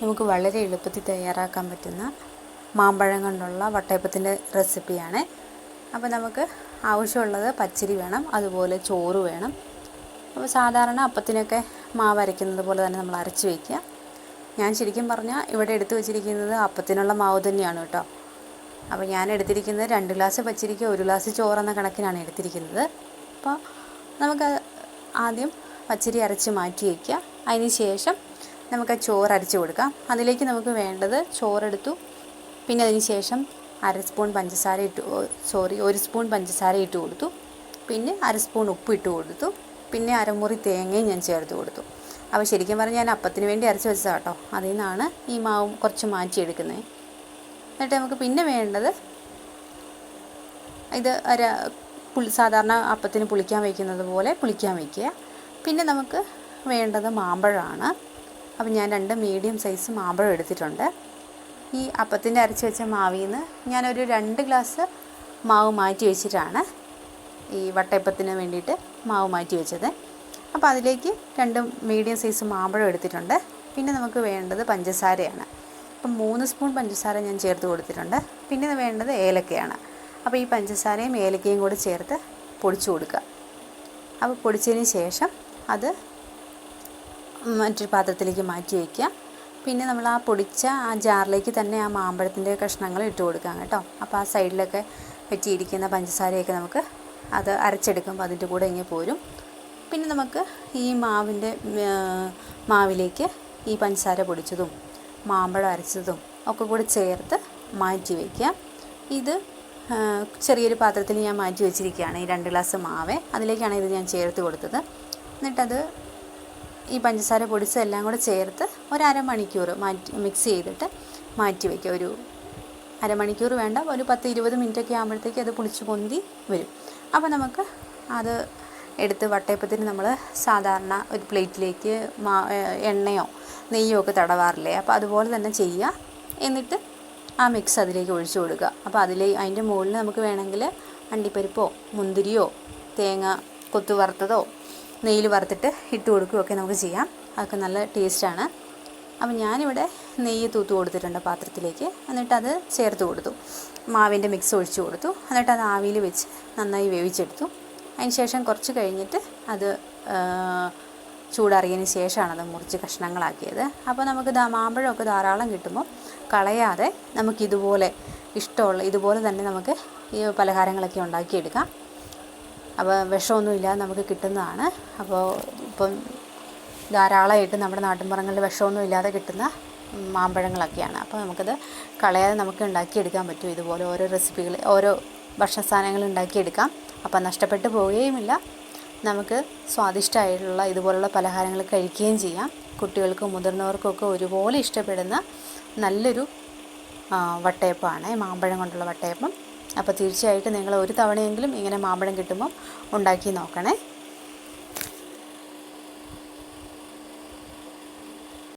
നമുക്ക് വളരെ എളുപ്പത്തിൽ തയ്യാറാക്കാൻ പറ്റുന്ന മാമ്പഴം കൊണ്ടുള്ള വട്ടയപ്പത്തിന്റെ റെസിപ്പിയാണ്. അപ്പോൾ നമുക്ക് ആവശ്യമുള്ളത് പച്ചരി വേണം അതുപോലെ ചോറ് വേണം. അപ്പോൾ സാധാരണ അപ്പത്തിനൊക്കെ മാവ് അരയ്ക്കുന്നത് പോലെ തന്നെ നമ്മൾ അരച്ച് വയ്ക്കുക. ഞാൻ ശരിക്കും പറഞ്ഞാൽ ഇവിടെ എടുത്തു വച്ചിരിക്കുന്നത് അപ്പത്തിനുള്ള മാവ് തന്നെയാണ് കേട്ടോ. അപ്പോൾ ഞാൻ എടുത്തിരിക്കുന്നത് രണ്ട് ഗ്ലാസ് പച്ചരിക്ക് ഒരു ഗ്ലാസ് ചോറെന്ന കണക്കിനാണ് എടുത്തിരിക്കുന്നത്. അപ്പോൾ നമുക്ക് ആദ്യം പച്ചരി അരച്ച് മാറ്റി വയ്ക്കുക. അതിന് ശേഷം നമുക്ക് ആ ചോറ് അരച്ച് കൊടുക്കാം. അതിലേക്ക് നമുക്ക് വേണ്ടത് ചോറെടുത്തു. പിന്നെ അതിന് ശേഷം അര സ്പൂൺ പഞ്ചസാര ഇട്ട് സോറി ഒരു സ്പൂൺ പഞ്ചസാര ഇട്ട് കൊടുത്തു. പിന്നെ അര സ്പൂൺ ഉപ്പ് ഇട്ട് കൊടുത്തു. പിന്നെ അരമുറി തേങ്ങയും ഞാൻ ചേർത്ത് കൊടുത്തു. അപ്പോൾ ശരിക്കും പറഞ്ഞാൽ ഞാൻ അപ്പത്തിന് വേണ്ടി അരച്ച് വെച്ചതാണ് കേട്ടോ. അതിൽ നിന്നാണ് ഈ മാവ് കുറച്ച് മാറ്റിയെടുക്കുന്നത് എന്നിട്ട് നമുക്ക് പിന്നെ വേണ്ടത് ഇത് അര പുളി സാധാരണ അപ്പത്തിന് പുളിക്കാൻ വയ്ക്കുന്നത് പോലെ പുളിക്കാൻ വയ്ക്കുക. പിന്നെ നമുക്ക് വേണ്ടത് മാമ്പഴമാണ്. അപ്പം ഞാൻ രണ്ട് മീഡിയം സൈസ് മാമ്പഴം എടുത്തിട്ടുണ്ട്. ഈ അപ്പത്തിന്റെ അരച്ച് വെച്ച മാവിൽ നിന്ന് ഞാനൊരു രണ്ട് ഗ്ലാസ് മാവ് മാറ്റി വെച്ചിട്ടാണ് ഈ വട്ടയപ്പത്തിന് വേണ്ടിയിട്ട് മാവ് മാറ്റി വെച്ചത്. അപ്പോൾ അതിലേക്ക് രണ്ട് മീഡിയം സൈസ് മാമ്പഴം എടുത്തിട്ടുണ്ട്. പിന്നെ നമുക്ക് വേണ്ടത് പഞ്ചസാരയാണ്. അപ്പം മൂന്ന് സ്പൂൺ പഞ്ചസാര ഞാൻ ചേർത്ത് കൊടുത്തിട്ടുണ്ട്. പിന്നെ വേണ്ടത് ഏലക്കയാണ്. അപ്പോൾ ഈ പഞ്ചസാരയും ഏലക്കയും കൂടി ചേർത്ത് പൊടിച്ചു കൊടുക്കുക. അപ്പോൾ പൊടിച്ചതിന് ശേഷം അത് മറ്റൊരു പാത്രത്തിലേക്ക് മാറ്റി വയ്ക്കുക. പിന്നെ നമ്മൾ ആ പൊടിച്ച ആ ജാറിലേക്ക് തന്നെ ആ മാമ്പഴത്തിന്റെ കഷ്ണങ്ങൾ ഇട്ട് കൊടുക്കാം കേട്ടോ. അപ്പോൾ ആ സൈഡിലൊക്കെ പറ്റിയിരിക്കുന്ന പഞ്ചസാരയൊക്കെ നമുക്ക് അത് അരച്ചെടുക്കുമ്പോൾ അതിന്റെ കൂടെ ഇങ്ങനെ പോരും. പിന്നെ നമുക്ക് ഈ മാവിന്റെ മാവിലേക്ക് ഈ പഞ്ചസാര പൊടിച്ചതും മാമ്പഴം അരച്ചതും ഒക്കെ കൂടി ചേർത്ത് മാറ്റി വയ്ക്കുക. ഇത് ചെറിയൊരു പാത്രത്തിൽ ഞാൻ മാറ്റി വെച്ചിരിക്കുകയാണ്. ഈ രണ്ട് ഗ്ലാസ് മാവ്. അതിലേക്കാണ് ഇത് ഞാൻ ചേർത്ത് കൊടുത്തത്. എന്നിട്ടത് ഈ പഞ്ചസാര പൊടിച്ചത് എല്ലാം കൂടെ ചേർത്ത് ഒരു അരമണിക്കൂർ മാറ്റി മിക്സ് ചെയ്തിട്ട് മാറ്റി വയ്ക്കുക. ഒരു അരമണിക്കൂർ വേണ്ട ഒരു പത്ത് ഇരുപത് മിനിറ്റൊക്കെ ആകുമ്പോഴത്തേക്ക് അത് പുളിച്ച് പൊന്തി വരും. അപ്പോൾ നമുക്ക് അത് എടുത്ത് വട്ടയപ്പത്തിന് നമ്മൾ സാധാരണ ഒരു പ്ലേറ്റിലേക്ക് മാ എണ്ണയോ നെയ്യോ ഒക്കെ തടവാറില്ലേ? അപ്പോൾ അതുപോലെ തന്നെ ചെയ്യുക. എന്നിട്ട് ആ മിക്സ് അതിലേക്ക് ഒഴിച്ചു കൊടുക്കുക. അപ്പോൾ അതിൽ അതിന്റെ മുകളിൽ നമുക്ക് വേണമെങ്കിൽ അണ്ടിപ്പരിപ്പോ മുന്തിരിയോ തേങ്ങ കൊത്തു വറുത്തതോ നെയ്യിൽ വറുത്തിട്ട് ഇട്ട് കൊടുക്കുകയൊക്കെ നമുക്ക് ചെയ്യാം. അതൊക്കെ നല്ല ടേസ്റ്റാണ്. അപ്പം ഞാനിവിടെ നെയ്യ് തൂത്ത് കൊടുത്തിട്ടുണ്ട് പാത്രത്തിലേക്ക്. എന്നിട്ട് അത് ചേർത്ത് കൊടുത്തു. മാവിന്റെ മിക്സ് ഒഴിച്ചു കൊടുത്തു. എന്നിട്ട് അത് ആവിയിൽ വെച്ച് നന്നായി വേവിച്ചെടുത്തു. അതിന് ശേഷം കുറച്ച് കഴിഞ്ഞിട്ട് അത് ചൂടാറിയതിന് ശേഷമാണ് അത് മുറിച്ച് കഷ്ണങ്ങളാക്കിയത്. അപ്പോൾ നമുക്ക് മാമ്പഴമൊക്കെ ധാരാളം കിട്ടുമ്പോൾ കളയാതെ നമുക്കിതുപോലെ ഇഷ്ടമുള്ള ഇതുപോലെ തന്നെ നമുക്ക് ഈ പലഹാരങ്ങളൊക്കെ ഉണ്ടാക്കിയെടുക്കാം. അപ്പോൾ വിഷമൊന്നുമില്ലാതെ നമുക്ക് കിട്ടുന്നതാണ്. അപ്പോൾ ഇപ്പം ധാരാളമായിട്ട് നമ്മുടെ നാട്ടിൻപുറങ്ങളിൽ വിഷമൊന്നും ഇല്ലാതെ കിട്ടുന്ന മാമ്പഴങ്ങളൊക്കെയാണ്. അപ്പോൾ നമുക്കത് കളയാതെ നമുക്ക് ഉണ്ടാക്കിയെടുക്കാൻ പറ്റും. ഇതുപോലെ ഓരോ റെസിപ്പികൾ ഓരോ ഭക്ഷണ സാധനങ്ങൾ ഉണ്ടാക്കിയെടുക്കാം. അപ്പോൾ നഷ്ടപ്പെട്ടു പോവുകയുമില്ല. നമുക്ക് സ്വാദിഷ്ടമായിട്ടുള്ള ഇതുപോലുള്ള പലഹാരങ്ങൾ കഴിക്കുകയും ചെയ്യാം. കുട്ടികൾക്കും മുതിർന്നവർക്കൊക്കെ ഒരുപോലെ ഇഷ്ടപ്പെടുന്ന നല്ലൊരു വട്ടയപ്പമാണ് മാമ്പഴം കൊണ്ടുള്ള വട്ടയപ്പം. അപ്പോൾ തീർച്ചയായിട്ടും നിങ്ങൾ ഒരു തവണയെങ്കിലും ഇങ്ങനെ മാമ്പഴം കിട്ടുമ്പം ഉണ്ടാക്കി നോക്കണേ.